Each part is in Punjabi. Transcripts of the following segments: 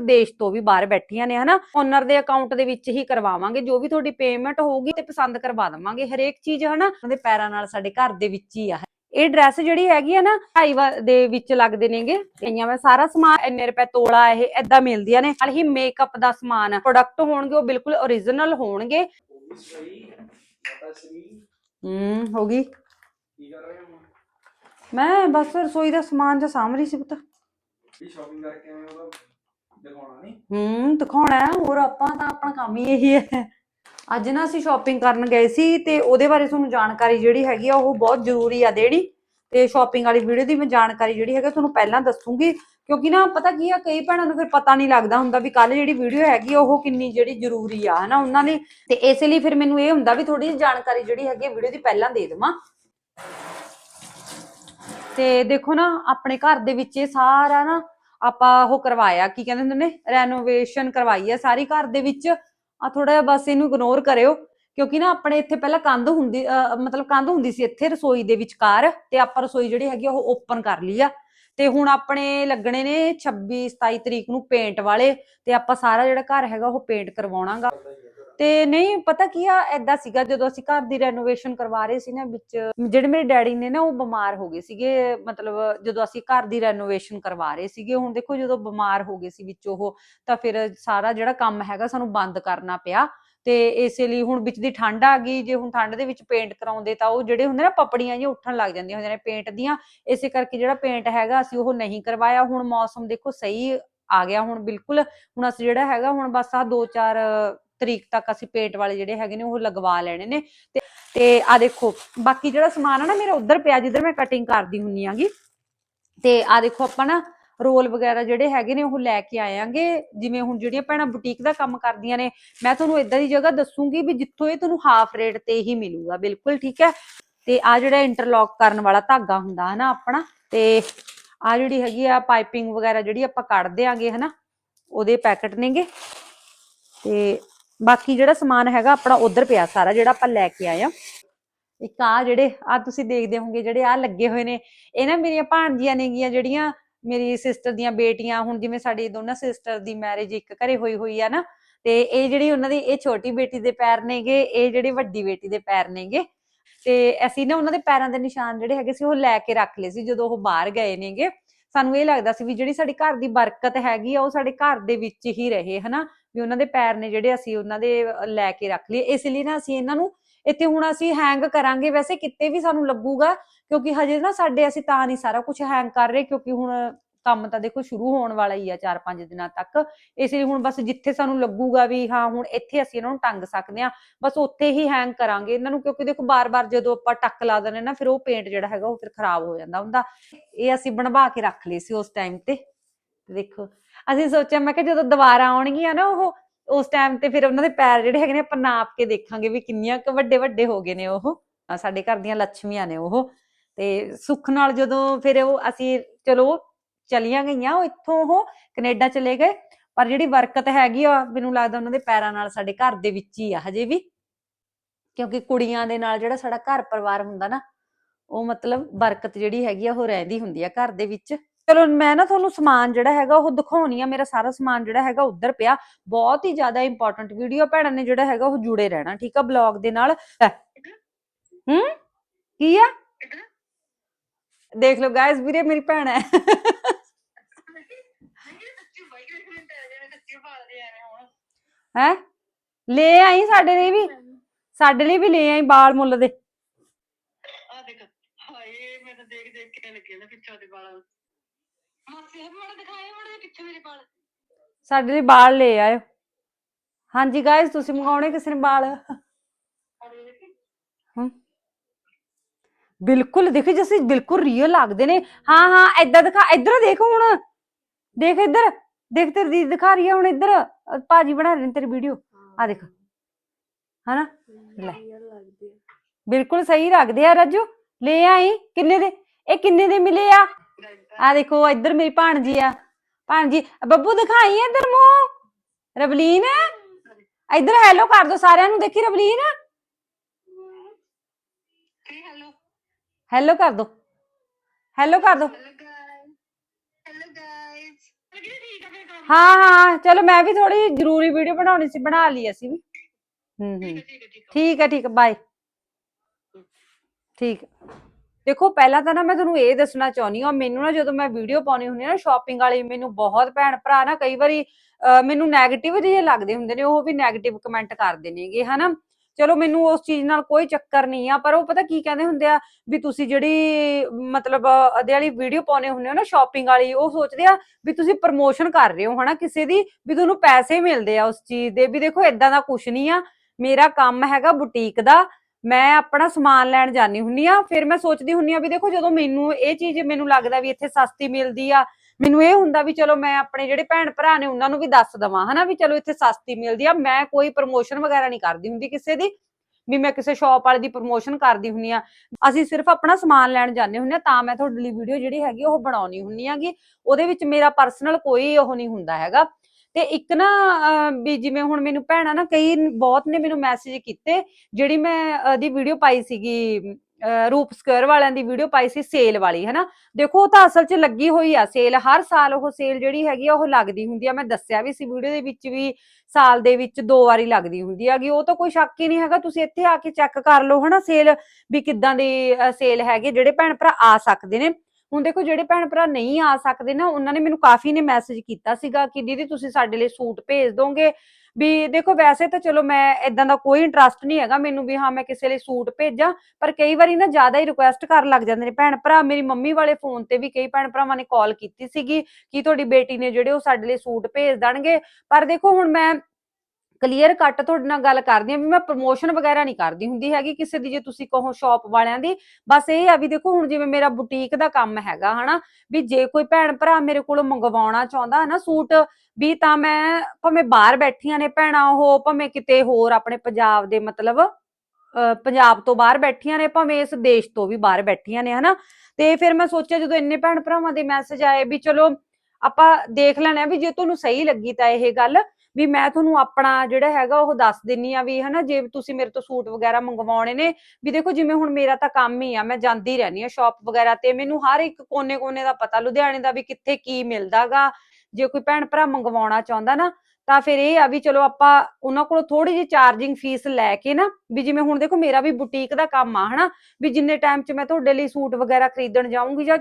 ਦੇਸ਼ ਤੋਂ ਵੀ ਬਾਹਰ ਬੈਠੀਆਂ ਨੇ, ਹਨਾ? ਓਨਰ ਦੇ ਅਕਾਊਂਟ ਦੇ ਵਿੱਚ ਹੀ ਕਰਵਾਵਾਂਗੇ, ਜੋ ਵੀ ਤੁਹਾਡੀ ਪੇਮੈਂਟ ਹੋਊਗੀ ਤੇ ਪਸੰਦ ਕਰਵਾ ਦਵਾਂਗੇ। ਹਰੇਕ ਚੀਜ਼, ਹਨਾ? ਉਹਦੇ ਪੈਰਾਂ ਨਾਲ ਸਾਡੇ ਘਰ ਦੇ ਵਿੱਚ ਹੀ ਆ। ਇਹ ਡਰੈਸ ਜਿਹੜੀ ਹੈਗੀ ਆ ਨਾ, ਢਾਈ ਦੇ ਵਿੱਚ ਲੱਗਦੇ ਨੇਗੇ। ਕਈਆਂ ਮੈਂ ਸਾਰਾ ਸਮਾਨ, ਇੰਨੇ ਰੁਪਏ ਤੋਲਾ ਇਹ ਏਦਾਂ ਮਿਲਦੀਆਂ ਨੇ। ਨਾਲ ਹੀ ਮੇਕਅਪ ਦਾ ਸਮਾਨ ਪ੍ਰੋਡਕਟ ਹੋਣਗੇ, ਉਹ ਬਿਲਕੁਲ ਓਰੀਜਨਲ ਹੋਣਗੇ। ਹੋਗੀ ਹੂੰ, ਹੋ ਗਈ। ਕੀ ਕਰ ਰਹੇ ਹੋ ਮੈਂ ਬਸ ਰਸੋਈ ਦਾ ਸਮਾਨ ਜਿਹਾ ਸਾਂਭ ਰਹੀ ਸੀ ਪੁੱਤ। ਵੀ ਸ਼ਾਪਿੰਗ ਕਰਕੇ ਆਏ ਉਹਦਾ। ਦਿਖਾਉਣਾ ਨਹੀਂ ਹੂੰ, ਦਿਖਾਉਣਾ ਹੈ, ਹੋਰ ਆਪਾਂ ਤਾਂ ਆਪਣਾ ਕੰਮ ਹੀ ਇਹੀ ਹੈ। ਅੱਜ ਨਾ ਅਸੀਂ ਸ਼ਾਪਿੰਗ ਕਰਨ ਗਏ ਸੀ ਤੇ ਉਹਦੇ ਬਾਰੇ ਤੁਹਾਨੂੰ ਜਾਣਕਾਰੀ ਜਿਹੜੀ ਹੈਗੀ ਆ, ਉਹ ਬਹੁਤ ਜ਼ਰੂਰੀ ਆ ਦੇਣੀ। ਤੇ ਸ਼ਾਪਿੰਗ ਵਾਲੀ ਵੀਡੀਓ ਦੀ ਮੈਂ ਜਾਣਕਾਰੀ ਜਿਹੜੀ ਹੈਗਾ ਤੁਹਾਨੂੰ ਪਹਿਲਾਂ ਦੱਸੂਗੀ। ਕਿਉਂਕਿ ਨਾ ਪਤਾ ਕੀ ਆ, ਕਈ ਭੈਣਾਂ ਨੂੰ ਫਿਰ ਪਤਾ ਨਹੀਂ ਲੱਗਦਾ ਹੁੰਦਾ ਵੀ ਕੱਲ ਜਿਹੜੀ ਵੀਡੀਓ ਹੈਗੀ ਆ, ਉਹ ਕਿੰਨੀ ਜਿਹੜੀ ਜ਼ਰੂਰੀ ਆ, ਹਨਾ ਉਹਨਾਂ ਨੇ? ਤੇ ਇਸੇ ਲਈ ਫਿਰ ਮੈਨੂੰ ਇਹ ਹੁੰਦਾ ਵੀ ਥੋੜੀ ਜਿਹੀ ਜਾਣਕਾਰੀ ਜਿਹੜੀ ਹੈਗੀ ਆ, ਵੀਡੀਓ ਦੀ ਪਹਿਲਾਂ ਦੇ ਦੇਵਾਂ। ਤੇ ਦੇਖੋ ਨਾ, ਆਪਣੇ ਘਰ ਦੇ ਵਿੱਚ ਇਹ ਸਾਰਾ ਨਾ ਆਪਾਂ ਉਹ ਕਰਵਾਇਆ, ਕੀ ਕਹਿੰਦੇ ਹੁੰਦੇ ਨੇ? ਰੈਨੋਵੇਸ਼ਨ ਕਰਵਾਈ ਹੈ ਸਾਰੀ ਘਰ ਦੇ ਵਿੱਚ। ਆ ਥੋੜਾ ਜਿਹਾ ਬਸ ਇਹਨੂੰ ਇਗਨੋਰ ਕਰਿਓ, ਕਿਉਂਕਿ ਨਾ ਆਪਣੇ ਇੱਥੇ ਪਹਿਲਾਂ ਕੰਧ ਹੁੰਦੀ ਮਤਲਬ ਕੰਧ ਹੁੰਦੀ ਸੀ ਇੱਥੇ ਰਸੋਈ ਦੇ ਵਿਚਕਾਰ ਤੇ ਆਪਾਂ ਰਸੋਈ ਜਿਹੜੀ ਹੈਗੀ ਆ ਉਹ ਓਪਨ ਕਰ ਲਈ ਆ। ਤੇ ਹੁਣ ਆਪਣੇ ਲੱਗਣੇ ਨੇ 26 27 ਤਰੀਕ ਨੂੰ ਪੇਂਟ ਵਾਲੇ ਤੇ ਆਪਾਂ ਸਾਰਾ ਜਿਹੜਾ ਘਰ ਹੈਗਾ ਉਹ ਪੇਂਟ ਕਰਵਾਉਣਾਗਾ। ਤੇ ਨਹੀਂ, ਪਤਾ ਕੀ ਆ ਐਦਾਂ ਸੀਗਾ, ਜਦੋਂ ਅਸੀਂ ਘਰ ਦੀ ਰੈਨੋਵੇਸ਼ਨ ਕਰਵਾ ਰਹੇ ਸੀ ਨਾ ਵਿੱਚ, ਜਿਹੜੇ ਮੇਰੇ ਡੈਡੀ ਨੇ ਨਾ, ਉਹ ਬਿਮਾਰ ਹੋ ਗਏ ਸੀਗੇ, ਮਤਲਬ ਜਦੋਂ ਅਸੀਂ ਘਰ ਦੀ ਰੈਨੋਵੇਸ਼ਨ ਕਰਵਾ ਰਹੇ ਸੀਗੇ, ਹੁਣ ਦੇਖੋ ਜਦੋਂ ਬਿਮਾਰ ਹੋ ਗਏ ਸੀ ਵਿੱਚ ਉਹ, ਤਾਂ ਫਿਰ ਸਾਰਾ ਜਿਹੜਾ ਕੰਮ ਹੈਗਾ ਸਾਨੂੰ ਬੰਦ ਕਰਨਾ ਪਿਆ ਤੇ ਇਸੇ ਲਈ ਹੁਣ ਵਿੱਚ ਦੀ ਠੰਡ ਆ ਗਈ, ਜੇ ਹੁਣ ਠੰਡ ਦੇ ਵਿੱਚ ਪੇਂਟ ਕਰਾਉਂਦੇ ਤਾਂ ਉਹ ਜਿਹੜੇ ਹੁੰਦੇ ਨਾ ਪਪੜੀਆਂ ਜਿਹੀਆਂ ਉੱਠਣ ਲੱਗ ਜਾਂਦੀਆਂ ਹੁੰਦੀਆਂ ਨੇ ਪੇਂਟ ਦੀਆਂ, ਇਸੇ ਕਰਕੇ ਜਿਹੜਾ ਪੇਂਟ ਹੈਗਾ ਅਸੀਂ ਉਹ ਨਹੀਂ ਕਰਵਾਇਆ, ਹੁਣ ਮੌਸਮ ਦੇਖੋ ਸਹੀ ਆ ਗਿਆ ਹੁਣ ਬਿਲਕੁਲ, ਹੁਣ ਅਸੀਂ ਜਿਹੜਾ ਹੈਗਾ ਹੁਣ ਬਸ ਆ 2-4 ਤਰੀਕ ਤੱਕ ਅਸੀਂ ਪੇਟ ਵਾਲੇ ਜਿਹੜੇ ਹੈਗੇ ਨੇ ਉਹ ਲਗਵਾ ਲੈਣੇ ਨੇ। ਤੇ ਤੇ ਆ ਦੇਖੋ, ਬਾਕੀ ਜਿਹੜਾ ਸਮਾਨ ਆ ਨਾ ਮੇਰਾ ਉਧਰ ਪਿਆ, ਜਿੱਧਰ ਮੈਂ ਕਟਿੰਗ ਕਰਦੀ ਹੁੰਨੀ ਆਂਗੀ। ਤੇ ਆ ਦੇਖੋ ਆਪਾਂ ਨਾ ਰੋਲ ਵਗੈਰਾ ਜਿਹੜੇ ਹੈਗੇ ਨੇ ਉਹ ਲੈ ਕੇ ਆਵਾਂਗੇ ਜਿਵੇਂ ਹੁਣ ਜਿਹੜੀਆਂ ਭੈਣਾਂ ਬੁਟੀਕ ਦਾ ਕੰਮ ਕਰਦੀਆਂ ਨੇ, ਮੈਂ ਤੁਹਾਨੂੰ ਇਦਾਂ ਦੀ ਜਗ੍ਹਾ ਦੱਸੂਗੀ ਵੀ ਜਿੱਥੋਂ ਇਹ ਤੁਹਾਨੂੰ ਹਾਫ ਰੇਟ ਤੇ ਹੀ ਮਿਲੂਗਾ, ਬਿਲਕੁਲ ਠੀਕ ਹੈ। ਤੇ ਆ ਜਿਹੜਾ ਇੰਟਰਲੌਕ ਕਰਨ ਵਾਲਾ ਧਾਗਾ ਹੁੰਦਾ ਹੈ ਨਾ ਆਪਣਾ, ਤੇ ਆ ਜਿਹੜੀ ਹੈਗੀ ਆ ਪਾਈਪਿੰਗ ਵਗੈਰਾ ਜਿਹੜੀ ਆਪਾਂ ਕੱਢ ਦਿਆਂਗੇ, ਹਨਾ, ਉਹਦੇ ਪੈਕਟ ਨੇਗੇ। ਤੇ ਬਾਕੀ ਜਿਹੜਾ ਸਮਾਨ ਹੈਗਾ ਆਪਣਾ ਉਧਰ ਪਿਆ ਸਾਰਾ, ਜਿਹੜਾ ਆਪਾਂ ਲੈ ਕੇ ਆਏ ਆ। ਇੱਕ ਆ ਜਿਹੜੇ ਆ ਤੁਸੀਂ ਦੇਖਦੇ ਹੋਵੋਗੇ ਜਿਹੜੇ ਆ ਲੱਗੇ ਹੋਏ ਨੇ। ਇਹ ਨਾ ਮੇਰੀਆਂ ਭਾਣਜੀਆਂ ਨੇਗੀਆਂ ਜਿਹੜੀਆਂ, ਮੇਰੀ ਸਿਸਟਰ ਦੀਆਂ ਬੇਟੀਆਂ, ਹੁਣ ਜਿਵੇਂ ਸਾਡੀ ਦੋਨਾਂ ਸਿਸਟਰ ਦੀ ਮੈਰਿਜ ਇੱਕ ਘਰੇ ਹੋਈ ਹੋਈ ਆ ਨਾ, ਤੇ ਇਹ ਜਿਹੜੀ ਉਹਨਾਂ ਦੀ, ਇਹ ਛੋਟੀ ਬੇਟੀ ਦੇ ਪੈਰ ਨੇਗੇ, ਇਹ ਜਿਹੜੀ ਵੱਡੀ ਬੇਟੀ ਦੇ ਪੈਰ ਨੇਗੇ। ਤੇ ਅਸੀਂ ਨਾ ਉਹਨਾਂ ਦੇ ਪੈਰਾਂ ਦੇ ਨਿਸ਼ਾਨ ਜਿਹੜੇ ਹੈਗੇ ਸੀ, ਉਹ ਲੈ ਕੇ ਰੱਖ ਲਏ ਸੀ ਜਦੋਂ ਉਹ ਬਾਹਰ ਗਏ ਨੇਗੇ। ਸਾਨੂੰ ਇਹ ਲੱਗਦਾ ਸੀ ਵੀ ਜਿਹੜੀ ਸਾਡੀ ਘਰ ਦੀ ਬਰਕਤ ਹੈਗੀ ਆ, ਉਹ ਸਾਡੇ ਘਰ ਦੇ ਵਿੱਚ ਹੀ ਰਹੇ, ਹਨਾ? ਵੀ ਉਹਨਾਂ ਦੇ ਪੈਰ ਨੇ ਜਿਹੜੇ ਅਸੀਂ ਉਹਨਾਂ ਦੇ ਲੈ ਕੇ ਰੱਖ ਲਈਏ। ਇਸ ਲਈ ਨਾ ਅਸੀਂ ਇਹਨਾਂ ਨੂੰ ਇੱਥੇ ਹੁਣ ਅਸੀਂ ਹੈਂਗ ਕਰਾਂਗੇ। ਵੈਸੇ ਕਿਤੇ ਵੀ ਸਾਨੂੰ ਲੱਗੂਗਾ, ਕਿਉਂਕਿ ਹਜੇ ਨਾ ਸਾਡੇ ਅਸੀਂ ਤਾਂ ਨਹੀਂ ਸਾਰਾ ਕੁਝ ਹੈਂਗ ਕਰ ਰਹੇ, ਕਿਉਂਕਿ ਹੁਣ ਕੰਮ ਤਾਂ ਦੇਖੋ ਸ਼ੁਰੂ ਹੋਣ ਵਾਲਾ ਹੀ ਆ 4-5 ਦਿਨਾਂ ਤੱਕ। ਇਸ ਲਈ ਹੁਣ ਬਸ ਜਿੱਥੇ ਸਾਨੂੰ ਲੱਗੂਗਾ ਵੀ ਹਾਂ, ਹੁਣ ਇੱਥੇ ਅਸੀਂ ਇਹਨਾਂ ਨੂੰ ਟੰਗ ਸਕਦੇ ਆ ਬਸ ਉੱਥੇ ਹੀ ਹੈਂਗ ਕਰਾਂਗੇ ਇਹਨਾਂ ਨੂੰ, ਕਿਉਂਕਿ ਦੇਖੋ ਬਾਰ-ਬਾਰ ਜਦੋਂ ਆਪਾਂ ਟੱਕ ਲਾ ਦਿੰਦੇ ਨਾ, ਫਿਰ ਉਹ ਪੇਂਟ ਜਿਹੜਾ ਹੈਗਾ ਉਹ ਫਿਰ ਖਰਾਬ ਹੋ ਜਾਂਦਾ ਹੁੰਦਾ। ਇਹ ਅਸੀਂ ਬਣਵਾ ਕੇ ਰੱਖ ਲਏ ਸੀ ਉਸ ਟਾਈਮ ਤੇ ਦੇਖੋ ਅਸੀਂ ਸੋਚਿਆ, ਮੈਂ ਕਿ ਜਦੋਂ ਦੁਬਾਰਾ ਆਉਣਗੀਆਂ ਨਾ ਉਹ, ਉਸ ਟਾਈਮ ਤੇ ਫਿਰ ਉਹਨਾਂ ਦੇ ਪੈਰ ਜਿਹੜੇ ਹੈਗੇ ਨੇ, ਆਪਾਂ ਨਾਪ ਕੇ ਦੇਖਾਂਗੇ ਵੀ ਕਿੰਨੀਆਂ ਕੁ ਵੱਡੇ ਵੱਡੇ ਹੋ ਗਏ ਨੇ ਉਹ। ਸਾਡੇ ਘਰ ਦੀਆਂ ਲੱਛਮੀਆਂ ਨੇ ਉਹ। ਤੇ ਸੁੱਖ ਨਾਲ ਜਦੋਂ ਫਿਰ ਉਹ ਅਸੀਂ, ਚਲੋ ਚਲੀਆਂ ਗਈਆਂ ਉਹ ਇੱਥੋਂ ਉਹ, ਕੈਨੇਡਾ ਚਲੇ ਗਏ। ਪਰ ਜਿਹੜੀ ਬਰਕਤ ਹੈਗੀ ਆ, ਮੈਨੂੰ ਲੱਗਦਾ ਉਹਨਾਂ ਦੇ ਪੈਰਾਂ ਨਾਲ ਸਾਡੇ ਘਰ ਦੇ ਵਿੱਚ ਹੀ ਆ ਹਜੇ ਵੀ। ਕਿਉਂਕਿ ਕੁੜੀਆਂ ਦੇ ਨਾਲ ਜਿਹੜਾ ਸਾਡਾ ਘਰ ਪਰਿਵਾਰ ਹੁੰਦਾ ਨਾ, ਉਹ ਮਤਲਬ ਬਰਕਤ ਜਿਹੜੀ ਹੈਗੀ ਆ, ਉਹ ਰਹਿੰਦੀ ਹੁੰਦੀ ਆ ਘਰ ਦੇ ਵਿੱਚ। ਚਲੋ ਮੈਂ ਨਾ ਤੁਹਾਨੂੰ ਸਮਾਨ ਜਿਹੜਾ ਹੈਗਾ ਉਹ ਦਿਖਾਉਣੀ ਆ, ਮੇਰਾ ਸਾਰਾ ਸਮਾਨ ਜਿਹੜਾ ਹੈਗਾ ਉੱਧਰ ਪਿਆ। ਬਹੁਤ ਹੀ ਜ਼ਿਆਦਾ ਇੰਪੋਰਟੈਂਟ ਵੀਡੀਓ ਭੈਣਾਂ ਨੇ ਜਿਹੜਾ ਹੈਗਾ ਉਹ ਜੁੜੇ ਰਹਿਣਾ, ਠੀਕ ਆ? ਬਲੌਗ ਦੇ ਨਾਲ। ਹੂੰ? ਕੀ ਆ? ਦੇਖ ਲਓ ਗਾਇਸ ਵੀਰੇ ਮੇਰੀ ਭੈਣ ਹੈ। ਹੈ? ਲੈ ਆਈ ਸਾਡੇ ਲਈ ਵੀ। ਸਾਡੇ ਲਈ ਵੀ ਲੈ ਆਈ ਬਾਲ ਮੁੱਲ ਦੇ। ਆ ਦੇਖ, ਹਾਏ ਮੈਂ ਤਾਂ ਦੇਖ ਦੇਖ ਕੇ ਲੱਗੇ ਨਾ ਪਿੱਛੋਂ ਦੇ ਵਾਲ ਮਾਸੀ ਮੜ ਦਿਖਾਏ ਮੜ ਪਿੱਛੇ ਮੇਰੇ ਵਾਲ ਸਾਡੇ ਲਈ ਬਾਲ ਲੈ ਆਇਓ। ਹਾਂਜੀ ਗਾਇਸ ਤੁਸੀਂ ਮੰਗਾਉਣੇ ਕਿਸੇ ਨੇ ਬਾਲ? ਬਿਲਕੁਲ ਦੇਖੋ ਜਿਵੇਂ ਬਿਲਕੁਲ ਰੀਅਲ ਲੱਗਦੇ ਨੇ। ਹਾਂ ਹਾਂ ਏਦਾਂ ਦਿਖਾ ਇੱਧਰ ਦੇਖ ਹੁਣ। ਦੇਖ ਇੱਧਰ ਦੇਖ ਤੇਰੀ ਦੀਦੀ ਦਿਖਾ ਰਹੀ ਹੈ ਹੁਣ ਇੱਧਰ। ਭਾਜੀ ਬਣਾ ਰਹੇ ਨੇ ਤੇਰੀ ਵੀਡੀਓ ਆ ਦੇਖ। ਹਨਾ? ਲੈ। ਬਿਲਕੁਲ ਸਹੀ ਲੱਗਦੇ ਆ ਰਾਜੂ। ਲੈ ਆਈ ਕਿੰਨੇ ਦੇ ਇਹ ਕਿੰਨੇ ਦੇ ਮਿਲੇ ਆ? ਆ ਦੇਖੋ, ਇੱਧਰ ਮੇਰੀ ਭਾਣਜੀ ਆ। ਭਾਣਜੀ, ਬੱਬੂ ਦਿਖਾਈ ਇੱਧਰ ਮੂੰਹ? ਰਬਲੀਨ ਇੱਧਰ ਹੈਲੋ ਕਰ ਦੋ ਸਾਰਿਆਂ ਨੂੰ, ਦੇਖੀ ਰਬਲੀਨ ਹੈਲੋ ਹੈਲੋ ਕਰ ਦੋ। ਹੈਲੋ ਕਰ ਦੋ। ਹੈਲੋ ਗਾਇਸ ਹਾਂ ਹਾਂ, ਚਲੋ ਮੈਂ ਵੀ ਥੋੜੀ ਜ਼ਰੂਰੀ ਵੀਡੀਓ ਬਣਾਉਣੀ ਸੀ, ਬਣਾ ਲਈ ਅਸੀਂ ਵੀ। ਹੂੰ ਹੂੰ। ਠੀਕ ਹੈ ਠੀਕ ਹੈ ਬਾਏ ਠੀਕ। ਦੇਖੋ, ਪਹਿਲਾਂ ਤਾਂ ਨਾ ਮੈਂ ਤੁਹਾਨੂੰ ਇਹ ਦੱਸਣਾ ਚਾਹੁੰਦੀ ਹਾਂ ਮੈਨੂੰ ਨਾ ਜਦੋਂ ਮੈਂ ਵੀਡੀਓ ਪਾਉਣੀ ਹੁੰਦੀ ਨਾ ਸ਼ਾਪਿੰਗ ਵਾਲੀ ਮੈਨੂੰ ਬਹੁਤ ਭੈਣ ਭਰਾ ਨਾ ਕਈ ਵਾਰੀ ਮੈਨੂੰ 네ਗੇਟਿਵ ਜਿਹੇ ਲੱਗਦੇ ਹੁੰਦੇ ਨੇ, ਉਹ ਵੀ 네ਗੇਟਿਵ ਕਮੈਂਟ ਕਰਦੇ ਨੇਗੇ, ਹਨਾ? ਚਲੋ, ਮੈਨੂੰ ਉਸ ਚੀਜ਼ ਨਾਲ ਕੋਈ ਚੱਕਰ ਨਹੀਂ ਆ, ਪਰ ਉਹ ਪਤਾ ਕੀ ਕਹਿੰਦੇ ਹੁੰਦੇ ਆ, ਵੀ ਤੁਸੀਂ ਜਿਹੜੀ, ਮਤਲਬ ਅਦੇ ਵਾਲੀ ਵੀਡੀਓ ਪਾਉਣੇ ਹੁੰਦੇ ਹੋ ਨਾ ਸ਼ਾਪਿੰਗ ਵਾਲੀ, ਉਹ ਸੋਚਦੇ ਆ ਵੀ ਤੁਸੀਂ ਪ੍ਰਮੋਸ਼ਨ ਕਰ ਰਹੇ ਹੋ, ਹਨਾ, ਕਿਸੇ ਦੀ, ਵੀ ਤੁਹਾਨੂੰ ਪੈਸੇ ਮਿਲਦੇ ਆ ਉਸ ਚੀਜ਼ ਦੇ, ਵੀ ਦੇਖੋ ਇਦਾਂ ਦਾ ਕੁਝ ਨਹੀਂ ਆ, ਮੇਰਾ ਕੰਮ ਹੈਗਾ ਬੁਟੀਕ ਦਾ ਮੈਂ ਆਪਣਾ ਸਮਾਨ ਲੈਣ ਜਾਣੀ ਹੁੰਨੀ ਆ ਫਿਰ ਮੈਂ ਸੋਚਦੀ ਹੁੰਨੀ ਆ ਵੀ ਦੇਖੋ ਜਦੋਂ ਮੈਨੂੰ ਇਹ ਚੀਜ਼ ਮੈਨੂੰ ਲੱਗਦਾ ਵੀ ਇੱਥੇ ਸਸਤੀ ਮਿਲਦੀ ਆ, ਮੈਨੂੰ ਇਹ ਹੁੰਦਾ ਵੀ ਚਲੋ ਮੈਂ ਆਪਣੇ ਜਿਹੜੇ ਭੈਣ ਭਰਾ ਨੇ ਉਹਨਾਂ ਨੂੰ ਵੀ ਦੱਸ ਦਵਾਂ, ਹਨਾ ਵੀ ਚਲੋ ਇੱਥੇ ਸਸਤੀ ਮਿਲਦੀ ਆ, ਮੈਂ ਕੋਈ ਪ੍ਰਮੋਸ਼ਨ ਵਗੈਰਾ ਨਹੀਂ ਕਰਦੀ ਹੁੰਦੀ ਕਿਸੇ ਦੀ, ਵੀ ਮੈਂ ਕਿਸੇ ਸ਼ਾਪ ਵਾਲੇ ਦੀ ਪ੍ਰਮੋਸ਼ਨ ਕਰਦੀ ਹੁੰਨੀ ਆ ਅਸੀਂ ਸਿਰਫ ਆਪਣਾ ਸਮਾਨ ਲੈਣ ਜਾਂਦੇ ਹੁੰਨੇ ਆ ਤਾਂ ਮੈਂ ਤੁਹਾਡੇ ਲਈ ਵੀਡੀਓ ਜਿਹੜੀ ਹੈਗੀ ਉਹ ਬਣਾਉਣੀ ਹੁੰਨੀ ਆਗੀ ਉਹਦੇ ਵਿੱਚ ਮੇਰਾ ਪਰਸਨਲ ਕੋਈ ਉਹ ਨਹੀਂ ਹੁੰਦਾ ਹੈਗਾ। ਤੇ ਇੱਕ ਨਾ ਵੀ ਜਿਵੇਂ ਹੁਣ ਮੈਨੂੰ ਭੈਣਾਂ ਨਾ ਕਈ ਬਹੁਤ ਨੇ ਮੈਨੂੰ ਮੈਸੇਜ ਕੀਤੇ, ਜਿਹੜੀ ਮੈਂ ਉਹਦੀ ਵੀਡੀਓ ਪਾਈ ਸੀਗੀ ਰੂਪ ਸਕੁਅਰ ਵਾਲਿਆਂ ਦੀ ਵੀਡੀਓ ਪਾਈ ਸੀ ਸੇਲ ਵਾਲੀ, ਹਨਾ? ਦੇਖੋ, ਉਹ ਤਾਂ ਅਸਲ 'ਚ ਲੱਗੀ ਹੋਈ ਆ ਸੇਲ ਹਰ ਸਾਲ ਉਹ ਸੇਲ ਜਿਹੜੀ ਹੈਗੀ ਆ, ਉਹ ਲੱਗਦੀ ਹੁੰਦੀ ਆ। ਮੈਂ ਦੱਸਿਆ ਵੀ ਸੀ ਵੀਡੀਓ ਦੇ ਵਿੱਚ ਵੀ ਸਾਲ ਦੇ ਵਿੱਚ ਦੋ ਵਾਰੀ ਲੱਗਦੀ ਹੁੰਦੀ ਹੈਗੀ, ਉਹ ਤਾਂ ਕੋਈ ਸ਼ੱਕ ਹੀ ਨਹੀਂ ਹੈਗਾ, ਤੁਸੀਂ ਇੱਥੇ ਆ ਕੇ ਚੈੱਕ ਕਰ ਲਓ, ਹਨਾ ਸੇਲ ਵੀ ਕਿੱਦਾਂ ਦੀ ਸੇਲ ਹੈਗੀ, ਜਿਹੜੇ ਭੈਣ ਭਰਾ ਆ ਸਕਦੇ ਨੇ। ਹੁਣ ਦੇਖੋ ਜਿਹੜੇ ਭੈਣ ਭਰਾ ਨਹੀਂ ਆ ਸਕਦੇ ਨਾ, ਉਹਨਾਂ ਨੇ ਮੈਨੂੰ ਕਾਫੀ ਨੇ ਮੈਸੇਜ ਕੀਤਾ ਸੀਗਾ ਕਿ ਦੀਦੀ ਤੁਸੀਂ ਸਾਡੇ ਲਈ ਸੂਟ ਭੇਜ ਦੋਗੇ। ਵੀ ਦੇਖੋ ਵੈਸੇ ਤਾਂ ਚਲੋ ਮੈਂ ਇਦਾਂ ਦਾ ਕੋਈ ਇੰਟਰਸਟ ਨਹੀਂ ਹੈਗਾ ਮੈਨੂੰ ਵੀ ਹਾਂ ਮੈਂ ਕਿਸੇ ਲਈ ਸੂਟ ਭੇਜਾਂ, ਪਰ ਕਈ ਵਾਰੀ ਨਾ ਜ਼ਿਆਦਾ ਹੀ ਰਿਕੁਐਸਟ ਕਰਨ ਲੱਗ ਜਾਂਦੇ ਨੇ। ਭੈਣ ਭਰਾ, ਮੇਰੀ ਮੰਮੀ ਵਾਲੇ ਫੋਨ ਤੇ ਵੀ ਕਈ ਭੈਣ ਭਰਾਵਾਂ ਨੇ ਕਾਲ ਕੀਤੀ ਸੀਗੀ ਕਿ ਤੁਹਾਡੀ ਬੇਟੀ ਨੇ ਜਿਹੜੇ ਉਹ ਸਾਡੇ ਲਈ ਸੂਟ ਭੇਜ ਦੇਣਗੇ। ਪਰ ਦੇਖੋ ਹੁਣ ਮੈਂ ਕਲੀਅਰ ਕੱਟ ਤੁਹਾਡੇ ਨਾਲ ਗੱਲ ਕਰਦੀ ਹਾਂ ਵੀ ਮੈਂ ਪ੍ਰਮੋਸ਼ਨ ਵਗੈਰਾ ਨਹੀਂ ਕਰਦੀ ਹੁੰਦੀ ਹੈਗੀ ਕਿਸੇ ਦੀ, ਜੇ ਤੁਸੀਂ ਕਹੋ ਸ਼ਾਪ ਵਾਲਿਆਂ ਦੀ। ਬਸ ਇਹ ਆ ਵੀ ਦੇਖੋ, ਹੁਣ ਜਿਵੇਂ ਮੇਰਾ ਬੁਟੀਕ ਦਾ ਕੰਮ ਹੈਗਾ, ਹਨਾ, ਵੀ ਜੇ ਕੋਈ ਭੈਣ ਭਰਾ ਮੇਰੇ ਕੋਲੋਂ ਮੰਗਵਾਉਣਾ ਚਾਹੁੰਦਾ ਹੈ ਸੂਟ, ਵੀ ਤਾਂ ਮੈਂ ਭਾਵੇਂ ਬਾਹਰ ਬੈਠੀਆਂ ਨੇ ਭੈਣਾਂ ਉਹ, ਭਾਵੇਂ ਕਿਤੇ ਹੋਰ ਆਪਣੇ ਪੰਜਾਬ ਦੇ ਮਤਲਬ ਪੰਜਾਬ ਤੋਂ ਬਾਹਰ ਬੈਠੀਆਂ ਨੇ, ਭਾਵੇਂ ਇਸ ਦੇਸ਼ ਤੋਂ ਵੀ ਬਾਹਰ ਬੈਠੀਆਂ ਨੇ, ਹਨਾ। ਤੇ ਫਿਰ ਮੈਂ ਸੋਚਿਆ ਜਦੋਂ ਇੰਨੇ ਭੈਣ ਭਰਾਵਾਂ ਦੇ ਮੈਸੇਜ ਆਏ ਵੀ ਚਲੋ ਆਪਾਂ ਦੇਖ ਲੈਣਾ ਵੀ ਜੇ ਤੁਹਾਨੂੰ ਸਹੀ ਲੱਗੀ ਤਾਂ ਇਹ ਗੱਲ ਵੀ ਮੈਂ ਤੁਹਾਨੂੰ ਆਪਣਾ ਜਿਹੜਾ ਹੈਗਾ ਉਹ ਦੱਸ ਦਿੰਨੀ ਆ ਵੀ ਹਨਾ, ਜੇ ਤੁਸੀਂ ਮੇਰੇ ਤੋਂ ਸੂਟ ਵਗੈਰਾ ਮੰਗਵਾਉਣੇ ਨੇ, ਵੀ ਦੇਖੋ ਜਿਵੇਂ ਹੁਣ ਮੇਰਾ ਤਾਂ ਕੰਮ ਹੀ ਆ, ਮੈਂ ਜਾਂਦੀ ਰਹਿੰਦੀ ਆ ਸ਼ਾਪ ਵਗੈਰਾ ਤੇ ਮੈਨੂੰ ਹਰ ਇੱਕ ਕੋਨੇ-ਕੋਨੇ ਦਾ ਪਤਾ, ਲੁਧਿਆਣੇ ਦਾ ਵੀ ਕਿੱਥੇ ਕੀ ਮਿਲਦਾਗਾ, ਜੇ ਕੋਈ ਭੈਣ ਭਰਾ ਮੰਗਵਾਉਣਾ ਚਾਹੁੰਦਾ ਨਾ, ਤਾਂ ਫਿਰ ਇਹ ਆ ਵੀ ਚਲੋ ਆਪਾਂ ਉਹਨਾਂ ਕੋਲੋਂ ਥੋੜੀ ਜਿਹੀ ਚਾਰਜਿੰਗ ਫੀਸ ਲੈ ਕੇ ਨਾ, ਵੀ ਜਿਵੇਂ ਹੁਣ ਦੇਖੋ ਮੇਰਾ ਵੀ ਬੁਟੀਕ ਦਾ ਕੰਮ ਆ ਹਨਾ, ਵੀ ਜਿੰਨੇ ਟਾਈਮ 'ਚ ਮੈਂ ਤੁਹਾਡੇ ਲਈ ਸੂਟ ਵਗੈਰਾ ਖਰੀਦਣ ਜਾਊਂਗੀ ਜਾਂ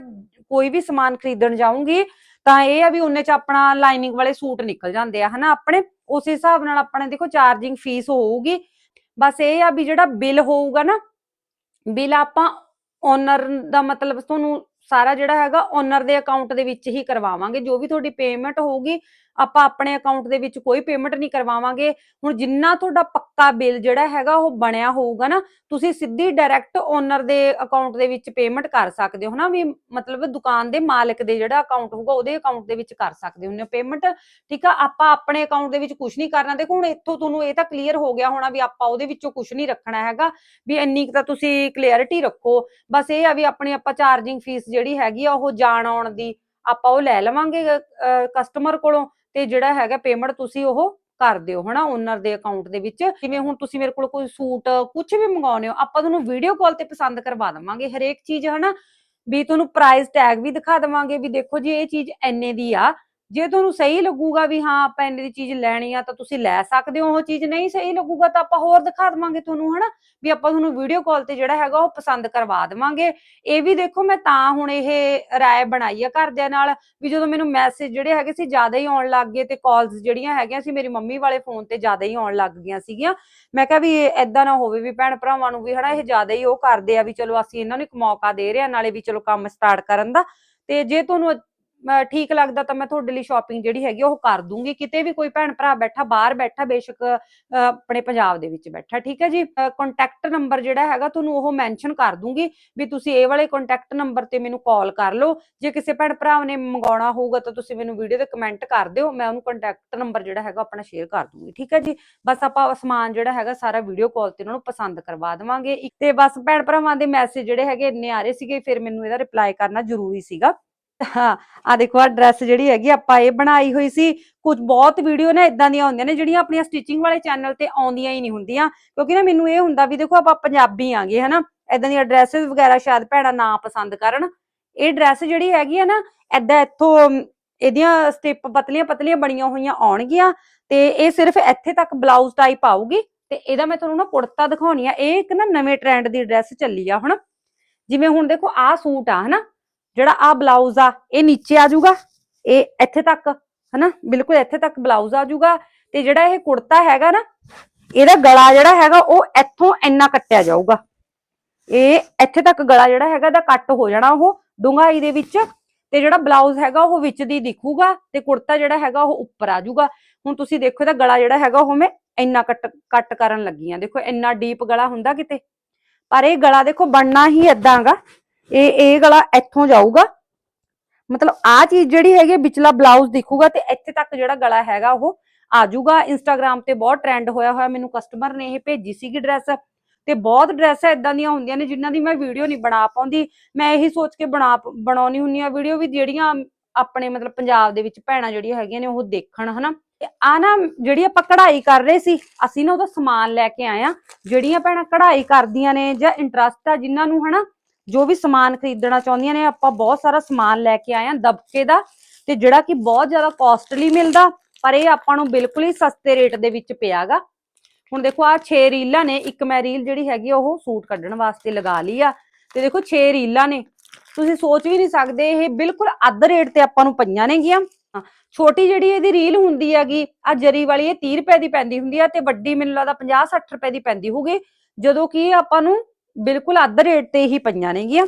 ਕੋਈ ਵੀ ਸਮਾਨ ਖਰੀਦਣ ਜਾਊਂਗੀ ਤਾਂ ਇਹ ਆ ਵੀ ਉਹਨੇ 'ਚ ਆਪਣਾ ਲਾਈਨਿੰਗ ਵਾਲੇ ਸੂਟ ਨਿਕਲ ਜਾਂਦੇ ਆ, ਹਨਾ? ਆਪਣੇ ਉਸ ਹਿਸਾਬ ਨਾਲ ਆਪਣੇ ਦੇਖੋ ਚਾਰਜਿੰਗ ਫੀਸ ਹੋਊਗੀ। ਬਸ ਇਹ ਆ ਵੀ ਜਿਹੜਾ ਬਿੱਲ ਹੋਊਗਾ ਨਾ ਬਿੱਲ ਆਪਾਂ ਓਨਰ ਦਾ ਮਤਲਬ ਤੁਹਾਨੂੰ ਸਾਰਾ ਜਿਹੜਾ ਹੈਗਾ ਓਨਰ ਦੇ ਅਕਾਊਂਟ ਦੇ ਵਿੱਚ ਹੀ ਕਰਵਾਵਾਂਗੇ। ਜੋ ਵੀ ਤੁਹਾਡੀ ਪੇਮੈਂਟ ਹੋਊਗੀ ਆਪਾਂ ਆਪਣੇ ਅਕਾਊਂਟ ਦੇ ਵਿੱਚ ਕੋਈ ਪੇਮੈਂਟ ਨਹੀਂ ਕਰਵਾਵਾਂਗੇ। ਹੁਣ ਜਿੰਨਾ ਤੁਹਾਡਾ ਪੱਕਾ ਬਿੱਲ ਜਿਹੜਾ ਹੈਗਾ, ਉਹ ਬਣਿਆ ਹੋਊਗਾ ਨਾ, ਤੁਸੀਂ ਸਿੱਧੀ ਡਾਇਰੈਕਟ ਓਨਰ ਦੇ ਅਕਾਊਂਟ ਦੇ ਵਿੱਚ ਪੇਮੈਂਟ ਕਰ ਸਕਦੇ ਹੋ ਨਾ, ਵੀ ਮਤਲਬ ਦੁਕਾਨ ਦੇ ਮਾਲਕ ਦੇ ਜਿਹੜਾ ਅਕਾਊਂਟ ਹੋਊਗਾ, ਉਹਦੇ ਅਕਾਊਂਟ ਦੇ ਵਿੱਚ ਕਰ ਸਕਦੇ ਹੋ ਪੇਮੈਂਟ ਠੀਕ ਆ, ਆਪਾਂ ਆਪਣੇ ਅਕਾਊਂਟ ਦੇ ਵਿੱਚ ਕੁਝ ਨਹੀਂ ਕਰਨਾ। ਦੇਖੋ, ਹੁਣ ਇੱਥੋਂ ਤੁਹਾਨੂੰ ਇਹ ਤਾਂ ਕਲੀਅਰ ਹੋ ਗਿਆ ਹੋਣਾ ਵੀ ਆਪਾਂ ਉਹਦੇ ਵਿੱਚੋਂ ਕੁਝ ਨਹੀਂ ਰੱਖਣਾ ਹੈਗਾ, ਵੀ ਇੰਨੀ ਕੁ ਤਾਂ ਤੁਸੀਂ ਕਲੀਅਰਿਟੀ ਰੱਖੋ। ਬਸ ਇਹ ਆ ਵੀ ਆਪਣੀ ਆਪਾਂ ਚਾਰਜਿੰਗ ਫੀਸ ਜਿਹੜੀ ਹੈਗੀ ਆ, ਉਹ ਜਾਣ ਆਉਣ ਦੀ ਆਪਾਂ ਉਹ ਲੈ ਲਵਾਂਗੇ ਕਸਟਮਰ ਕੋਲੋਂ। ਤੇ ਜਿਹੜਾ ਹੈਗਾ ਪੇਮੈਂਟ ਤੁਸੀਂ ਉਹ ਕਰ ਦਿਓ, ਹਨਾ ਓਨਰ ਦੇ ਅਕਾਊਂਟ ਦੇ ਵਿੱਚ। ਜਿਵੇਂ ਹੁਣ ਤੁਸੀਂ ਮੇਰੇ ਕੋਲ ਕੋਈ ਸੂਟ ਕੁਝ ਵੀ ਮੰਗਾਉਨੇ ਹੋ, ਆਪਾਂ ਤੁਹਾਨੂੰ ਵੀਡੀਓ ਕਾਲ ਤੇ ਪਸੰਦ ਕਰਵਾ ਦਵਾਂਗੇ ਹਰੇਕ ਚੀਜ਼, ਹਨਾ। ਵੀ ਤੁਹਾਨੂੰ ਪ੍ਰਾਈਸ ਟੈਗ ਵੀ ਦਿਖਾ ਦਵਾਂਗੇ ਵੀ ਦੇਖੋ ਜੀ, ਇਹ ਚੀਜ਼ ਐਨੇ ਦੀ ਆ। ਜੇ ਤੁਹਾਨੂੰ ਸਹੀ ਲੱਗੂਗਾ ਵੀ ਹਾਂ, ਆਪਾਂ ਇੰਨੇ ਦੀ ਚੀਜ਼ ਲੈਣੀ ਆ, ਤਾਂ ਤੁਸੀਂ ਲੈ ਸਕਦੇ ਹੋ। ਉਹ ਚੀਜ਼ ਨਹੀਂ ਸਹੀ ਲੱਗੂਗਾ, ਤਾਂ ਆਪਾਂ ਹੋਰ ਦਿਖਾ ਦਵਾਂਗੇ ਤੁਹਾਨੂੰ, ਹਨਾ? ਵੀ ਆਪਾਂ ਤੁਹਾਨੂੰ ਵੀਡੀਓ ਕਾਲ ਤੇ ਜਿਹੜਾ ਹੈਗਾ, ਉਹ ਪਸੰਦ ਕਰਵਾ ਦਵਾਂਗੇ। ਇਹ ਵੀ ਦੇਖੋ, ਮੈਂ ਤਾਂ ਹੁਣ ਇਹ ਰਾਏ ਬਣਾਈ ਆ ਘਰਦਿਆਂ ਨਾਲ, ਵੀ ਜਦੋਂ ਮੈਨੂੰ ਮੈਸੇਜ ਜਿਹੜੇ ਹੈਗੇ ਸੀ, ਜ਼ਿਆਦਾ ਹੀ ਆਉਣ ਲੱਗ ਗਏ ਤੇ ਕਾਲਸ ਜਿਹੜੀਆਂ ਹੈਗੀਆਂ ਸੀ, ਮੇਰੀ ਮੰਮੀ ਵਾਲੇ ਫੋਨ ਤੇ ਜ਼ਿਆਦਾ ਹੀ ਆਉਣ ਲੱਗ ਗਈਆਂ ਸੀਗੀਆਂ। ਮੈਂ ਕਿਹਾ ਵੀ ਐਦਾਂ ਨਾ ਹੋਵੇ ਵੀ ਭੈਣ ਭਰਾਵਾਂ ਨੂੰ ਵੀ, ਹਨਾ, ਇਹ ਜ਼ਿਆਦਾ ਹੀ ਉਹ ਕਰਦੇ ਆ ਵੀ ਚਲੋ, ਅਸੀਂ ਇਹਨਾਂ ਨੂੰ ਇੱਕ ਮੌਕਾ ਦੇ ਰਹੇ ਆ, ਨਾਲੇ ਵੀ ਚਲੋ ਕੰਮ ਸਟਾਰਟ ਕਰਨ ਦਾ। ਤੇ ਜੇ ਤੁਹਾਨੂੰ ਠੀਕ ਲੱਗਦਾ ਤਾਂ ਮੈਂ ਤੁਹਾਡੇ ਲਈ ਸ਼ਾਪਿੰਗ ਜਿਹੜੀ ਹੈਗੀ ਉਹ ਕਰ ਦੂੰਗੀ। ਕਿਤੇ ਵੀ ਕੋਈ ਭੈਣ ਭਰਾ ਬੈਠਾ, ਬਾਹਰ ਬੈਠਾ, ਬੇਸ਼ੱਕ ਆਪਣੇ ਪੰਜਾਬ ਦੇ ਵਿੱਚ ਬੈਠਾ, ਠੀਕ ਹੈ ਜੀ? ਕੰਟੈਕਟ ਨੰਬਰ ਜਿਹੜਾ ਹੈਗਾ ਤੁਹਾਨੂੰ ਉਹ ਮੈਂਸ਼ਨ ਕਰ ਦੂੰਗੀ ਵੀ ਤੁਸੀਂ ਇਹ ਵਾਲੇ ਕੰਟੈਕਟ ਨੰਬਰ ਤੇ ਮੈਨੂੰ ਕਾਲ ਕਰ ਲਓ। ਜੇ ਕਿਸੇ ਭੈਣ ਭਰਾ ਨੇ ਮੰਗਾਉਣਾ ਹੋਊਗਾ ਤਾਂ ਤੁਸੀਂ ਮੈਨੂੰ ਵੀਡੀਓ ਤੇ ਕਮੈਂਟ ਕਰ ਦਿਓ। ਮੈਂ ਉਹਨੂੰ ਕੰਟੈਕਟ ਨੰਬਰ ਜਿਹੜਾ ਹੈਗਾ ਆਪਣਾ ਸ਼ੇਅਰ ਕਰ ਦੂੰਗੀ, ਠੀਕ ਹੈ ਜੀ? ਬਸ ਆਪਾਂ ਸਮਾਨ ਜਿਹੜਾ ਹੈਗਾ ਸਾਰਾ ਵੀਡੀਓ ਕਾਲ ਤੇ ਉਹਨਾਂ ਨੂੰ ਪਸੰਦ ਕਰਵਾ ਦੇਵਾਂਗੇ। ਤੇ ਬਸ ਭੈਣ ਭਰਾਵਾਂ ਦੇ ਮੈਸੇਜ ਜਿਹੜੇ ਹੈਗੇ ਇੰਨੇ ਆ ਰਹੇ ਸੀਗੇ, ਫਿਰ ਮੈਨੂੰ ਇਹਦਾ ਰਿਪਲਾਈ ਕਰਨਾ ਜ਼ਰੂਰੀ ਸੀਗਾ। ਹਾਂ ਆ ਦੇਖੋ ਆ ਡਰੈਸ ਜਿਹੜੀ ਹੈਗੀ ਆਪਾਂ ਇਹ ਬਣਾਈ ਹੋਈ ਸੀ। ਕੁਝ ਬਹੁਤ ਵੀਡੀਓ ਨਾ ਇਦਾਂ ਦੀਆਂ ਹੁੰਦੀਆਂ ਨੇ, ਜਿਹੜੀਆਂ ਆਪਣੀਆਂ ਸਟਿਚਿੰਗ ਵਾਲੇ ਚੈਨਲ ਤੇ ਆਉਂਦੀਆਂ ਹੀ ਨਹੀਂ ਹੁੰਦੀਆਂ। ਕਿਉਂਕਿ ਨਾ ਮੈਨੂੰ ਇਹ ਹੁੰਦਾ ਵੀ ਦੇਖੋ, ਆਪਾਂ ਪੰਜਾਬੀ ਆਂਗੇ, ਹਨਾ? ਇਦਾਂ ਦੀਆਂ ਡਰੈਸਸ ਵਗੈਰਾ ਸ਼ਾਇਦ ਭੈਣਾਂ ਨਾ ਪਸੰਦ ਕਰਨ। ਇਹ ਡਰੈਸ ਜਿਹੜੀ ਹੈਗੀ ਆ ਨਾ, ਏਦਾਂ ਇੱਥੋਂ ਇਹਦੀਆਂ ਸਟਿਪ ਪਤਲੀਆਂ ਪਤਲੀਆਂ ਬਣੀਆਂ ਹੋਈਆਂ ਆਉਣਗੀਆਂ। ਤੇ ਇਹ ਸਿਰਫ ਇੱਥੇ ਤੱਕ ਬਲਾਊਜ਼ ਟਾਈਪ ਆਊਗੀ। ਤੇ ਇਹਦਾ ਮੈਂ ਤੁਹਾਨੂੰ ਨਾ ਕੁੜਤਾ ਦਿਖਾਉਣੀ ਆ। ਇਹ ਇੱਕ ਨਾ ਨਵੇਂ ਟ੍ਰੈਂਡ ਦੀ ਡਰੈਸ ਚੱਲੀ ਆ ਹੁਣ ਜਿਵੇਂ ਹੁਣ ਦੇਖੋ, ਆਹ ਸੂਟ ਆ, ਹਨਾ? ਜਿਹੜਾ ਆਹ ਬਲਾਊਜ਼ ਆ, ਇਹ ਨੀਚੇ ਆ ਜਾਊਗਾ, ਇਹ ਇੱਥੇ ਤੱਕ, ਹਨਾ? ਬਿਲਕੁਲ ਇੱਥੇ ਤੱਕ ਬਲਾਊਜ਼ ਆ ਜਾਊਗਾ ਤੇ ਜਿਹੜਾ ਇਹ ਕੁੜਤਾ ਹੈਗਾ ਨਾ, ਇਹਦਾ ਗਲਾ ਜਿਹੜਾ ਹੈਗਾ ਉਹ ਇੱਥੋਂ ਇੰਨਾ ਕੱਟਿਆ ਜਾਊਗਾ। ਇਹ ਇੱਥੇ ਤੱਕ ਗਲਾ ਜਿਹੜਾ ਹੈਗਾ ਇਹਦਾ ਕੱਟ ਹੋ ਜਾਣਾ ਉਹ ਡੂੰਘਾਈ ਦੇ ਵਿੱਚ ਤੇ ਜਿਹੜਾ ਬਲਾਊਜ਼ ਹੈਗਾ ਉਹ ਵਿੱਚ ਦੀ ਦਿਖੂਗਾ ਤੇ ਕੁੜਤਾ ਜਿਹੜਾ ਹੈਗਾ ਉਹ ਉੱਪਰ ਆ ਜਾਊਗਾ। ਹੁਣ ਤੁਸੀਂ ਦੇਖੋ ਇਹਦਾ ਗਲਾ ਜਿਹੜਾ ਹੈਗਾ ਉਹ ਮੈਂ ਇੰਨਾ ਕੱਟ ਕੱਟ ਕਰਨ ਲੱਗੀ ਆ। ਦੇਖੋ ਇੰਨਾ ਡੀਪ ਗਲਾ ਹੁੰਦਾ ਕਿਤੇ। ਪਰ ਇਹ ਗਲਾ ਦੇਖੋ ਬਣਨਾ ਹੀ ਏਦਾਂਗਾ ਇਹ ਇਹ ਗਲਾ ਇੱਥੋਂ ਜਾਊਗਾ। ਮਤਲਬ ਆ ਚੀਜ਼ ਜਿਹੜੀ ਹੈਗੀ ਵਿਚਲਾ ਬਲਾਊਜ਼ ਦਿਖੂਗਾ ਤੇ ਇੱਥੇ ਤੱਕ ਜਿਹੜਾ ਗਲਾ ਹੈਗਾ ਉਹ ਆ ਜਾਊਗਾ ਇੰਸਟਾਗ੍ਰam ਤੇ ਬਹੁਤ ਟ੍ਰੈਂਡ ਹੋਇਆ ਹੋਇਆ। ਮੈਨੂੰ ਕਸਟਮਰ ਨੇ ਇਹ ਭੇਜੀ ਸੀਗੀ ਡਰੈਸ ਤੇ ਬਹੁਤ ਡਰੈਸਾਂ ਇਦਾਂ ਦੀਆਂ ਹੁੰਦੀਆਂ ਨੇ ਜਿਨ੍ਹਾਂ ਦੀ ਮੈਂ ਵੀਡੀਓ ਨਹੀਂ ਬਣਾ ਪਾਉਂਦੀ। ਮੈਂ ਇਹੀ ਸੋਚ ਕੇ ਬਣਾ ਬਣਾਉਣੀ ਹੁੰਨੀ ਆ ਵੀਡੀਓ ਵੀ ਜਿਹੜੀਆਂ ਆਪਣੇ ਮਤਲਬ ਪੰਜਾਬ ਦੇ ਵਿੱਚ ਭੈਣਾਂ ਜਿਹੜੀਆਂ ਹੈਗੀਆਂ ਨੇ ਉਹ ਦੇਖਣ, ਹਨਾ। ਆ ਨਾ ਜਿਹੜੀ ਆਪਾਂ ਕਢਾਈ ਕਰ ਰਹੇ ਸੀ, ਅਸੀਂ ਨਾ ਉਹਦਾ ਸਮਾਨ ਲੈ ਕੇ ਆਏ ਆ ਜਿਹੜੀਆਂ ਭੈਣਾਂ ਕਢਾਈ ਕਰਦੀਆਂ ਨੇ ਜਾਂ ਇੰਟਰਸਟ ਆ ਜਿਨ੍ਹਾਂ ਨੂੰ, ਹਨਾ ਜੋ ਵੀ ਸਮਾਨ ਖਰੀਦਣਾ ਚਾਹੁੰਦੀਆਂ ਨੇ ਆਪਾਂ ਬਹੁਤ ਸਾਰਾ ਸਮਾਨ ਲੈ ਕੇ ਆਏ ਆ ਦਬਕੇ ਦਾ ਤੇ ਜਿਹੜਾ ਕਿ ਬਹੁਤ ਜ਼ਿਆਦਾ ਕਾਸਟਲੀ ਮਿਲਦਾ ਪਰ ਇਹ ਆਪਾਂ ਨੂੰ ਬਿਲਕੁਲ ਹੀ ਸਸਤੇ ਰੇਟ ਦੇ ਵਿੱਚ ਪਿਆਗਾ। ਹੁਣ ਦੇਖੋ ਆ 6 ਰੀਲਾਂ ਨੇ ਇੱਕ ਮੈਂ ਰੀਲ ਜਿਹੜੀ ਹੈਗੀ ਉਹ ਸੂਟ ਕੱਢਣ ਵਾਸਤੇ ਲਗਾ ਲਈ ਆ। ਤੇ ਦੇਖੋ 6 ਰੀਲਾਂ ਨੇ। ਤੁਸੀਂ ਸੋਚ ਵੀ ਨਹੀਂ ਸਕਦੇ ਇਹ ਬਿਲਕੁਲ ਅੱਧ ਰੇਟ ਤੇ ਆਪਾਂ ਨੂੰ ਪਈਆਂ ਨੇਗੀਆਂ। ਹਾਂ, ਛੋਟੀ ਜਿਹੜੀ ਇਹਦੀ ਰੀਲ ਹੁੰਦੀ ਹੈਗੀ ਆ ਜਰੀ ਵਾਲੀ ਇਹ 30 ਰੁਪਏ ਦੀ ਪੈਂਦੀ ਹੁੰਦੀ ਆ ਤੇ ਵੱਡੀ ਮੈਨੂੰ ਲੱਗਦਾ 50 60 ਰੁਪਏ ਦੀ ਪੈਂਦੀ ਹੋਊਗੀ। ਜਦੋਂ ਕਿ ਆਪਾਂ ਨੂੰ ਬਿਲਕੁਲ ਅੱਧ ਰੇਟ ਤੇ ਹੀ ਪਈਆਂ ਨੇਗੀਆਂ।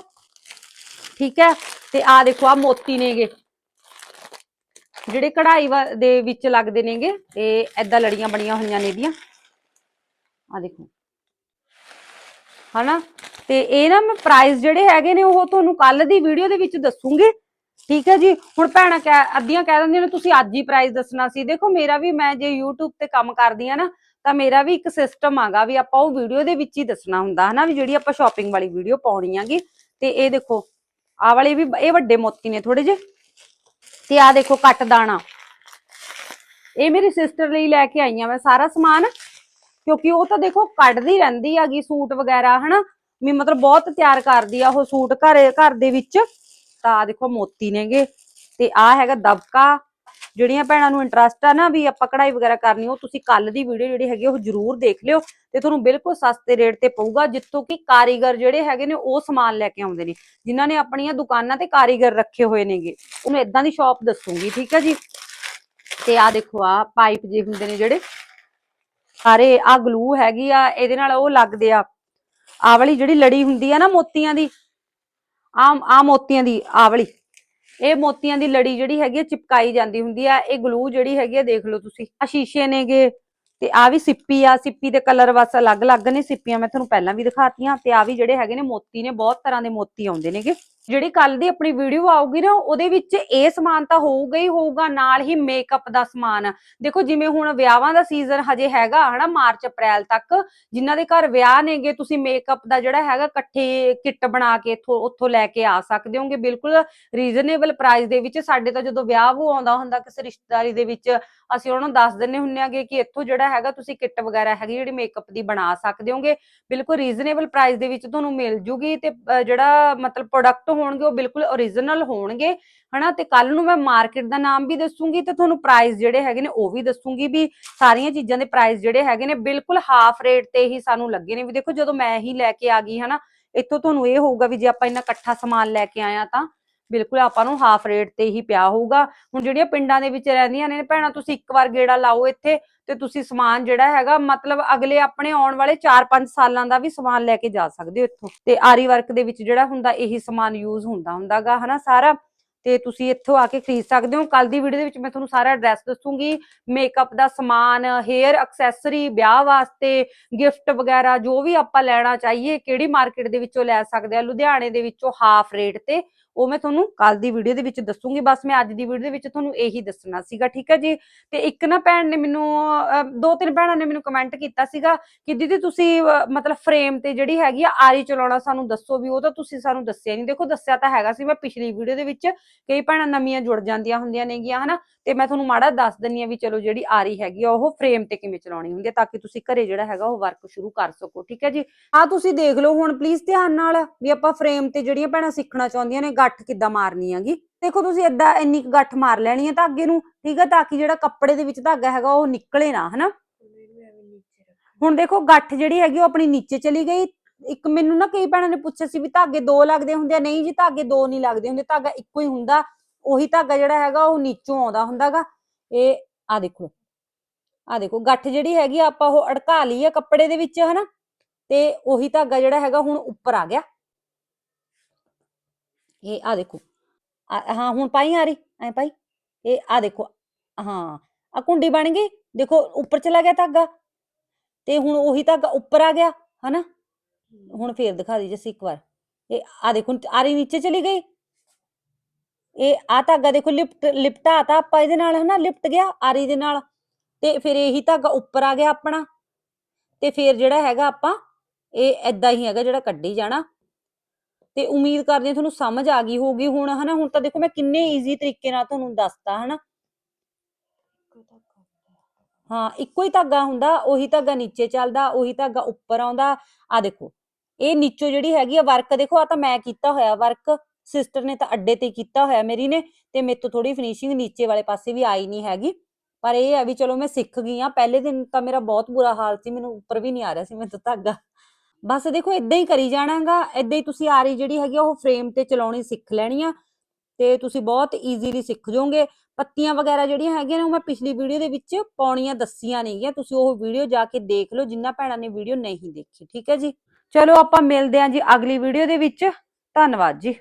ਠੀਕ ਹੈ, ਤੇ ਆ ਦੇਖੋ ਆ ਮੋਤੀ ਨੇਗੇ। ਜਿਹੜੇ ਕਢਾਈ ਵਾ- ਦੇ ਵਿੱਚ ਲੱਗਦੇ ਨੇਗੇ, ਤੇ ਐਦਾਂ ਲੜੀਆਂ ਬਣੀਆਂ ਹੋਈਆਂ ਨੇ ਇਹਦੀਆਂ। ਆ ਦੇਖੋ। ਹਨਾ? ਤੇ ਇਹ ਨਾ ਮੈਂ ਪ੍ਰਾਈਸ ਜਿਹੜੇ ਹੈਗੇ ਨੇ, ਉਹ ਤੁਹਾਨੂੰ ਕੱਲ ਦੀ ਵੀਡੀਓ ਦੇ ਵਿੱਚ ਦੱਸੂਗੀ। ਠੀਕ ਹੈ ਜੀ? ਹੁਣ ਭੈਣਾਂ ਕਹਿ, ਅੱਧੀਆਂ ਕਹਿ ਦਿੰਦੀਆਂ ਨੇ, ਤੁਸੀਂ ਅੱਜ ਹੀ ਪ੍ਰਾਈਸ ਦੱਸਣਾ ਸੀ। ਦੇਖੋ, ਮੇਰਾ ਵੀ, ਮੈਂ ਜੇ YouTube ਤੇ ਕੰਮ ਕਰਦੀ ਆ ਨਾ ਤਾਂ ਮੇਰਾ ਵੀ ਇੱਕ ਸਿਸਟਮ ਆਗਾ ਵੀ ਆਪਾਂ ਉਹ ਵੀਡੀਓ ਦੇ ਵਿੱਚ ਹੀ ਦੱਸਣਾ ਹੁੰਦਾ ਹਨਾ ਵੀ ਜਿਹੜੀ ਆਪਾਂ ਸ਼ਾਪਿੰਗ ਵਾਲੀ ਵੀਡੀਓ ਪਾਉਣੀ ਆਗੀ। ਤੇ ਇਹ ਦੇਖੋ, ਆਹ ਵਾਲੇ ਵੀ ਇਹ ਵੱਡੇ ਮੋਤੀ ਨੇ ਥੋੜੇ ਜਿਹੇ। ਤੇ ਆ ਦੇਖੋ ਕੱਟ ਦਾਣਾ। ਇਹ ਮੇਰੀ ਸਿਸਟਰ ਲਈ ਲੈ ਕੇ ਆਈਆਂ ਮੈਂ ਸਾਰਾ ਸਮਾਨ, ਕਿਉਂਕਿ ਉਹ ਤਾਂ ਦੇਖੋ ਕੱਢਦੀ ਰਹਿੰਦੀ ਹੈਗੀ ਸੂਟ ਵਗੈਰਾ ਹਨਾ। ਵੀ ਮਤਲਬ ਬਹੁਤ ਤਿਆਰ ਕਰਦੀ ਆ ਉਹ ਸੂਟ ਘਰ ਘਰ ਦੇ ਵਿੱਚ। ਤਾਂ ਆਹ ਦੇਖੋ ਮੋਤੀ ਨੇਗੇ। ਤੇ ਆ ਹੈਗਾ ਦਬਕਾ। ਜਿਹੜੀਆਂ ਭੈਣਾਂ ਨੂੰ ਇੰਟਰਸਟ ਆ ਨਾ ਵੀ ਆਪਾਂ ਕਢਾਈ ਵਗੈਰਾ ਕਰਨੀ, ਉਹ ਤੁਸੀਂ ਕੱਲ ਦੀ ਵੀਡੀਓ ਜਿਹੜੀ ਹੈਗੀ ਉਹ ਜਰੂਰ ਦੇਖ ਲਿਓ ਤੇ ਤੁਹਾਨੂੰ ਬਿਲਕੁਲ ਸਸਤੇ ਰੇਟ ਤੇ ਪਊਗਾ, ਜਿੱਥੋਂ ਕਿ ਕਾਰੀਗਰ ਜਿਹੜੇ ਹੈਗੇ ਨੇ, ਉਹ ਸਮਾਨ ਲੈ ਕੇ ਆਉਂਦੇ ਨੇ, ਜਿਨ੍ਹਾਂ ਨੇ ਆਪਣੀਆਂ ਦੁਕਾਨਾਂ ਤੇ ਕਾਰੀਗਰ ਰੱਖੇ ਹੋਏ ਨੇਗੇ। ਉਹਨੂੰ ਇਦਾਂ ਦੀ ਸ਼ਾਪ ਦੱਸੂਗੀ, ਠੀਕ ਹੈ ਜੀ? ਤੇ ਆ ਦੇਖੋ ਆ ਪਾਈਪ ਜੇ ਹੁੰਦੇ ਨੇ ਜਿਹੜੇ, ਸਾਰੇ ਆ ਗਲੂ ਹੈਗੀ ਆ, ਇਹਦੇ ਨਾਲ ਉਹ ਲੱਗਦੇ ਆ। ਆ ਵਾਲੀ ਜਿਹੜੀ ਲੜੀ ਹੁੰਦੀ ਆ ਨਾ ਮੋਤੀਆਂ ਦੀ ਆ ਆ ਮੋਤੀਆਂ ਦੀ ਆ ਵਾਲੀ। ਇਹ ਮੋਤੀਆਂ ਦੀ ਲੜੀ ਜਿਹੜੀ ਹੈਗੀ ਆ, ਚਿਪਕਾਈ ਜਾਂਦੀ ਹੁੰਦੀ ਆ। ਇਹ ਗਲੂ ਜਿਹੜੀ ਹੈਗੀ ਆ, ਦੇਖ ਲਓ ਤੁਸੀਂ। ਆ ਸ਼ੀਸ਼ੇ ਨੇਗੇ ਤੇ ਆ ਵੀ ਸਿੱਪੀ ਆ। ਸਿੱਪੀ ਦੇ ਕਲਰ ਬਸ ਅਲੱਗ-ਅਲੱਗ ਨੇ। ਸਿੱਪੀਆਂ ਮੈਂ ਤੁਹਾਨੂੰ ਪਹਿਲਾਂ ਵੀ ਦਿਖਾਤੀਆਂ ਤੇ ਆ ਵੀ ਜਿਹੜੇ ਹੈਗੇ ਨੇ, ਮੋਤੀ ਨੇ, ਬਹੁਤ ਤਰ੍ਹਾਂ ਦੇ ਮੋਤੀ ਆਉਂਦੇ ਨੇਗੇ। ਜਿਹੜੀ ਕੱਲ ਦੀ ਆਪਣੀ ਵੀਡੀਓ ਆਊਗੀ ਨਾ, ਉਹਦੇ ਵਿੱਚ ਇਹ ਸਮਾਨ ਤਾਂ ਹੋਊਗਾ ਹੀ ਹੋਊਗਾ, ਨਾਲ ਹੀ ਮੇਕਅਪ ਦਾ ਸਮਾਨ। ਦੇਖੋ, ਜਿਵੇਂ ਹੁਣ ਵਿਆਹਾਂ ਦਾ ਸੀਜ਼ਨ ਹਜੇ ਹੈਗਾ, ਹਨਾ, ਮਾਰਚ, ਅਪ੍ਰੈਲ ਤੱਕ, ਜਿਨ੍ਹਾਂ ਦੇ ਘਰ ਵਿਆਹ ਨੇਗੇ, ਤੁਸੀਂ ਮੇਕਅਪ ਦਾ ਜਿਹੜਾ ਹੈਗਾ, ਇਕੱਠੇ ਕਿੱਟ ਬਣਾ ਕੇ ਇੱਥੋਂ, ਉੱਥੋਂ ਲੈ ਕੇ ਆ ਸਕਦੇ ਹੋਗੇ। ਬਿਲਕੁਲ ਰੀਜ਼ਨੇਬਲ ਪ੍ਰਾਈਸ ਦੇ ਵਿੱਚ ਸਾਡੇ ਤਾਂ ਜਦੋਂ ਵਿਆਹ ਵੂ ਆਉਂਦਾ ਹੁੰਦਾ, ਕਿਸੇ ਰਿਸ਼ਤੇਦਾਰੀ ਦੇ ਵਿੱਚ, ਅਸੀਂ ਉਹਨਾਂ ਨੂੰ ਦੱਸ ਦਿੰਨੇ ਹੁੰਨੇ ਆਗੇ ਕਿ ਇੱਥੋਂ ਜਿਹੜਾ ਹੈਗਾ, ਤੁਸੀਂ ਕਿੱਟ ਵਗੈਰਾ ਹੈਗੀ, ਜਿਹੜੀ ਮੇਕਅਪ ਦੀ ਬਣਾ ਸਕਦੇ ਹੋਗੇ। ਬਿਲਕੁਲ ਰੀਜ਼ਨੇਬਲ ਪ੍ਰਾਈਸ ਦੇ ਵਿੱਚ ਤੁਹਾਨੂੰ ਮਿਲ ਜੂਗੀ ਤੇ ਜਿਹੜਾ ਮਤਲਬ ਪ੍ਰੋਡਕਟ ਹੋਣਗੇ, ਉਹ ਬਿਲਕੁਲ ਓਰੀਜਨਲ ਹੋਣਗੇ, ਹਨਾ? ਤੇ ਕੱਲ ਨੂੰ ਮੈਂ ਮਾਰਕੀਟ ਦਾ ਨਾਮ ਵੀ ਦੱਸੂਗੀ ਤੇ ਤੁਹਾਨੂੰ ਪ੍ਰਾਈਸ ਜਿਹੜੇ ਹੈਗੇ ਨੇ ਉਹ ਵੀ ਦੱਸੂਗੀ ਵੀ ਸਾਰੀਆਂ ਚੀਜ਼ਾਂ ਦੇ ਪ੍ਰਾਈਸ ਜਿਹੜੇ ਹੈਗੇ ਨੇ ਬਿਲਕੁਲ ਹਾਫ ਰੇਟ ਤੇ ਹੀ ਸਾਨੂੰ ਲੱਗੇ ਨੇ। ਵੀ ਦੇਖੋ ਜਦੋਂ ਮੈਂ ਹੀ ਲੈ ਕੇ ਆ ਗਈ, ਹਨਾ? ਇੱਥੋਂ ਤੁਹਾਨੂੰ ਇਹ ਹੋਊਗਾ ਵੀ ਜੇ ਆਪਾਂ ਇੰਨਾ ਇਕੱਠਾ ਸਮਾਨ ਲੈ ਕੇ ਆਇਆ ਤਾਂ ਬਿਲਕੁਲ ਆਪਾਂ ਨੂੰ ਹਾਫ ਰੇਟ ਤੇ ਹੀ ਪਿਆ ਹੋਊਗਾ। ਹੁਣ ਜਿਹੜੀਆਂ ਪਿੰਡਾਂ ਦੇ ਵਿੱਚ ਰਹਿੰਦੀਆਂ ਨੇ, ਭੈਣਾਂ ਤੁਸੀਂ ਇੱਕ ਵਾਰ ਗੇੜਾ ਲਾਓ ਇੱਥੇ ਤੇ ਤੁਸੀਂ ਸਮਾਨ ਜਿਹੜਾ ਹੈਗਾ, ਮਤਲਬ ਅਗਲੇ ਆਪਣੇ ਆਉਣ ਵਾਲੇ 4-5 ਸਾਲਾਂ ਦਾ ਵੀ ਸਮਾਨ ਲੈ ਕੇ ਜਾ ਸਕਦੇ ਹੋ ਇੱਥੋਂ। ਤੇ ਆਰੀ ਵਰਕ ਦੇ ਵਿੱਚ ਜਿਹੜਾ ਹੁੰਦਾ, ਇਹੀ ਸਮਾਨ ਯੂਜ਼ ਹੁੰਦਾ ਹੁੰਦਾਗਾ, ਹਨਾ ਸਾਰਾ? ਤੇ ਤੁਸੀਂ ਇੱਥੋਂ ਆ ਕੇ ਖਰੀਦ ਸਕਦੇ ਹੋ। ਕੱਲ ਦੀ ਵੀਡੀਓ ਦੇ ਵਿੱਚ ਮੈਂ ਤੁਹਾਨੂੰ ਸਾਰਾ ਐਡਰੈਸ ਦੱਸੂਗੀ। ਮੇਕਅਪ ਦਾ ਸਮਾਨ ਹੇਅਰ ਐਕਸੈਸਰੀ ਵਿਆਹ ਵਾਸਤੇ ਗਿਫਟ ਵਗੈਰਾ, ਜੋ ਵੀ ਆਪਾਂ ਲੈਣਾ ਚਾਹੀਏ, ਕਿਹੜੀ ਮਾਰਕੀਟ ਦੇ ਵਿੱਚੋਂ ਲੈ ਸਕਦੇ ਆ, ਲੁਧਿਆਣੇ ਦੇ ਵਿੱਚੋਂ ਹਾਫ ਰੇਟ ਤੇ ਉਹ ਮੈਂ ਤੁਹਾਨੂੰ ਕੱਲ ਦੀ ਵੀਡੀਓ ਦੇ ਵਿੱਚ ਦੱਸੂਗੀ, ਬਸ ਮੈਂ ਅੱਜ ਦੀ ਵੀਡੀਓ ਦੇ ਵਿੱਚ ਤੁਹਾਨੂੰ ਇਹੀ ਦੱਸਣਾ ਸੀਗਾ, ਠੀਕ ਹੈ ਜੀ? ਤੇ ਇੱਕ ਨਾ ਭੈਣ ਨੇ ਮੈਨੂੰ ਦੋ ਤਿੰਨ ਭੈਣਾਂ ਨੇ ਮੈਨੂੰ ਕਮੈਂਟ ਕੀਤਾ ਸੀਗਾ ਕਿ ਦੀਦੀ ਤੁਸੀਂ ਮਤਲਬ ਫਰੇਮ ਤੇ ਜਿਹੜੀ ਹੈਗੀ ਆ ਆਰੀ ਚਲਾਉਣਾ ਸਾਨੂੰ ਦੱਸੋ ਵੀ, ਉਹ ਤਾਂ ਤੁਸੀਂ ਸਾਨੂੰ ਦੱਸਿਆ ਨਹੀਂ ਦੇਖੋ, ਦੱਸਿਆ ਤਾਂ ਹੈਗਾ ਸੀ, ਮੈਂ ਪਿਛਲੀ ਵੀਡੀਓ ਦੇ ਵਿੱਚ ਕਈ ਭੈਣਾਂ ਨਵੀਆਂ ਜੁੜ ਜਾਂਦੀਆਂ ਹੁੰਦੀਆਂ ਨੇਗੀਆਂ, ਹਨਾ? ਤੇ ਮੈਂ ਤੁਹਾਨੂੰ ਮਾੜਾ ਦੱਸ ਦਿੰਨੀ ਆ ਵੀ ਚਲੋ ਜਿਹੜੀ ਆਰੀ ਹੈਗੀ ਆ, ਉਹ ਫਰੇਮ ਤੇ ਕਿਵੇਂ ਚਲਾਉਣੀ ਹੁੰਦੀ ਹੈ ਤਾਂ ਕਿ ਤੁਸੀਂ ਘਰੇ ਜਿਹੜਾ ਹੈਗਾ ਉਹ ਵਰਕ ਸ਼ੁਰੂ ਕਰ ਸਕੋ, ਠੀਕ ਹੈ ਜੀ? ਆ ਤੁਸੀਂ ਦੇਖ ਲਓ ਹੁਣ ਪਲੀਜ਼ ਧਿਆਨ ਨਾਲ ਵੀ ਆਪਾਂ ਫਰੇਮ ਤੇ ਜਿਹੜੀਆਂ ਭੈਣਾਂ ਸਿੱਖਣਾ ਚਾਹੁੰਦੀਆਂ ਨੇ ਗੱਠ ਕਿੱਦਾਂ ਮਾਰਨੀ ਹੈਗੀ? ਦੇਖੋ ਤੁਸੀਂ ਏਦਾਂ ਇੰਨੀ ਕੁ ਗੱਠ ਮਾਰ ਲੈਣੀ ਹੈ ਧਾਗੇ ਨੂੰ, ਠੀਕ ਹੈ, ਤਾਂ ਕਿ ਜਿਹੜਾ ਕੱਪੜੇ ਦੇ ਵਿੱਚ ਧਾਗਾ ਹੈਗਾ ਉਹ ਨਿਕਲੇ ਨਾ, ਹਨਾ? ਹੁਣ ਦੇਖੋ ਗੱਠ ਜਿਹੜੀ ਹੈਗੀ ਉਹ ਆਪਣੀ ਨੀਚੇ ਚਲੀ ਗਈ। ਇੱਕ ਮੈਨੂੰ ਨਾ ਕਈ ਭੈਣਾਂ ਨੇ ਪੁੱਛਿਆ ਸੀ ਵੀ ਧਾਗੇ ਦੋ ਲੱਗਦੇ ਹੁੰਦੇ ਆ? ਨਹੀਂ ਜੀ, ਧਾਗੇ ਦੋ ਨਹੀਂ ਲੱਗਦੇ ਹੁੰਦੇ, ਧਾਗਾ ਇੱਕੋ ਹੀ ਹੁੰਦਾ। ਉਹੀ ਧਾਗਾ ਜਿਹੜਾ ਹੈਗਾ ਉਹ ਨੀਚੋਂ ਆਉਂਦਾ ਹੁੰਦਾਗਾ। ਇਹ ਆ ਦੇਖੋ ਆ ਦੇਖੋ, ਗੱਠ ਜਿਹੜੀ ਹੈਗੀ ਆਪਾਂ ਉਹ ਅੜਕਾ ਲਈ ਆ ਕੱਪੜੇ ਦੇ ਵਿੱਚ, ਹਨਾ? ਤੇ ਉਹੀ ਧਾਗਾ ਜਿਹੜਾ ਹੈਗਾ ਹੁਣ ਉੱਪਰ ਆ ਗਿਆ। ਇਹ ਆ ਦੇਖੋ। ਹਾਂ, ਹੁਣ ਪਾਈ ਆ ਰਹੀ, ਐ ਪਾਈ। ਇਹ ਆ ਦੇਖੋ, ਹਾਂ ਆ ਕੁੰਡੀ ਬਣ ਗਈ। ਦੇਖੋ, ਉੱਪਰ ਚਲਾ ਗਿਆ ਧਾਗਾ। ਤੇ ਹੁਣ ਉਹੀ ਧਾਗਾ ਉੱਪਰ ਆ ਗਿਆ, ਹਨਾ? ਹੁਣ ਫੇਰ ਦਿਖਾ ਦੀ ਜੱਸੀ ਇੱਕ ਵਾਰ। ਇਹ ਆ ਦੇਖੋ ਆਰੀ ਨੀਚੇ ਚਲੀ ਗਈ। ਇਹ ਆ ਧਾਗਾ ਦੇਖੋ, ਲਿਪਟ, ਲਿਪਟਾ ਤਾ ਆਪਾਂ ਇਹਦੇ ਨਾਲ, ਹਨਾ? ਲਿਪਟ ਗਿਆ ਆਰੀ ਦੇ ਨਾਲ। ਤੇ ਫਿਰ ਇਹੀ ਧਾਗਾ ਉੱਪਰ ਆ ਗਿਆ ਆਪਣਾ। ਤੇ ਫਿਰ ਜਿਹੜਾ ਹੈਗਾ ਆਪਾਂ, ਇਹ ਐਦਾਂ ਹੀ ਹੈਗਾ ਜਿਹੜਾ ਕੱਢੀ ਜਾਣਾ। ਤੇ ਉਮੀਦ ਕਰਦੇ ਹਾਂ ਤੁਹਾਨੂੰ ਸਮਝ ਆ ਗਈ ਹੋਊਗੀ। ਹੁਣ ਹਨਾ ਹੁਣ ਤਾਂ ਦੇਖੋ ਮੈਂ ਕਿੰਨੇ ਈਜ਼ੀ ਤਰੀਕੇ ਨਾਲ ਤੁਹਾਨੂੰ ਦੱਸਤਾ ਹਨਾ। ਹਾਂ ਇੱਕੋ ਹੀ ਧਾਗਾ ਹੁੰਦਾ ਉਹੀ ਧਾਗਾ ਨੀਚੇ ਚੱਲਦਾ ਉਹੀ ਧਾਗਾ ਉੱਪਰ ਆਉਂਦਾ। ਆ ਦੇਖੋ ਇਹ ਨੀਚੋਂ ਜਿਹੜੀ ਹੈਗੀ ਆ ਵਰਕ ਦੇਖੋ ਆ ਤਾਂ ਮੈਂ ਕੀਤਾ ਹੋਇਆ ਵਰਕ ਸਿਸਟਰ ਨੇ ਤਾਂ ਅੱਡੇ ਤੇ ਕੀਤਾ ਹੋਇਆ ਮੇਰੀ ਨੇ ਤੇ ਮੇਰੇ ਤੋਂ ਥੋੜੀ ਫਿਨਿਸ਼ਿੰਗ ਨੀਚੇ ਵਾਲੇ ਪਾਸੇ ਵੀ ਆਈ ਨਹੀਂ ਹੈਗੀ। ਪਰ ਇਹ ਆ ਵੀ ਚਲੋ ਮੈਂ ਸਿੱਖ ਗਈ ਆ ਪਹਿਲੇ ਦਿਨ ਤਾਂ ਮੇਰਾ ਬਹੁਤ ਬੁਰਾ ਹਾਲ ਸੀ ਮੈਨੂੰ ਉੱਪਰ ਵੀ ਨਹੀਂ ਆ ਰਿਹਾ ਸੀ ਮੈਨੂੰ ਤਾਂ ਧਾਗਾ ਬਸ ਦੇਖੋ ਇਦਾਂ ਹੀ ਕਰੀ ਜਾਣਾਗਾ ਇਦਾਂ ਹੀ ਤੁਸੀਂ ਆਰੀ ਜਿਹੜੀ ਹੈਗੀ ਆ ਉਹ ਫਰੇਮ ਤੇ ਚਲਾਉਣੀ ਸਿੱਖ ਲੈਣੀ ਆ ਤੇ ਤੁਸੀਂ ਬਹੁਤ ਈਜ਼ੀਲੀ ਸਿੱਖ ਜਾਓਗੇ। ਪੱਤੀਆਂ ਵਗੈਰਾ ਜਿਹੜੀਆਂ ਹੈਗੀਆਂ ਨੇ ਉਹ ਮੈਂ ਪਿਛਲੀ ਵੀਡੀਓ ਦੇ ਵਿੱਚ ਪਾਉਣੀਆਂ ਦੱਸੀਆਂ ਨੇਗੀਆਂ, ਤੁਸੀਂ ਉਹ ਵੀਡੀਓ ਜਾ ਕੇ ਦੇਖ ਲਓ, ਜਿੰਨਾ ਭੈਣਾਂ ਨੇ ਵੀਡੀਓ ਨਹੀਂ ਦੇਖੀ, ਠੀਕ ਹੈ ਜੀ? ਚਲੋ ਆਪਾਂ ਮਿਲਦੇ ਹਾਂ ਜੀ ਅਗਲੀ ਵੀਡੀਓ ਦੇ ਵਿੱਚ। ਧੰਨਵਾਦ ਜੀ।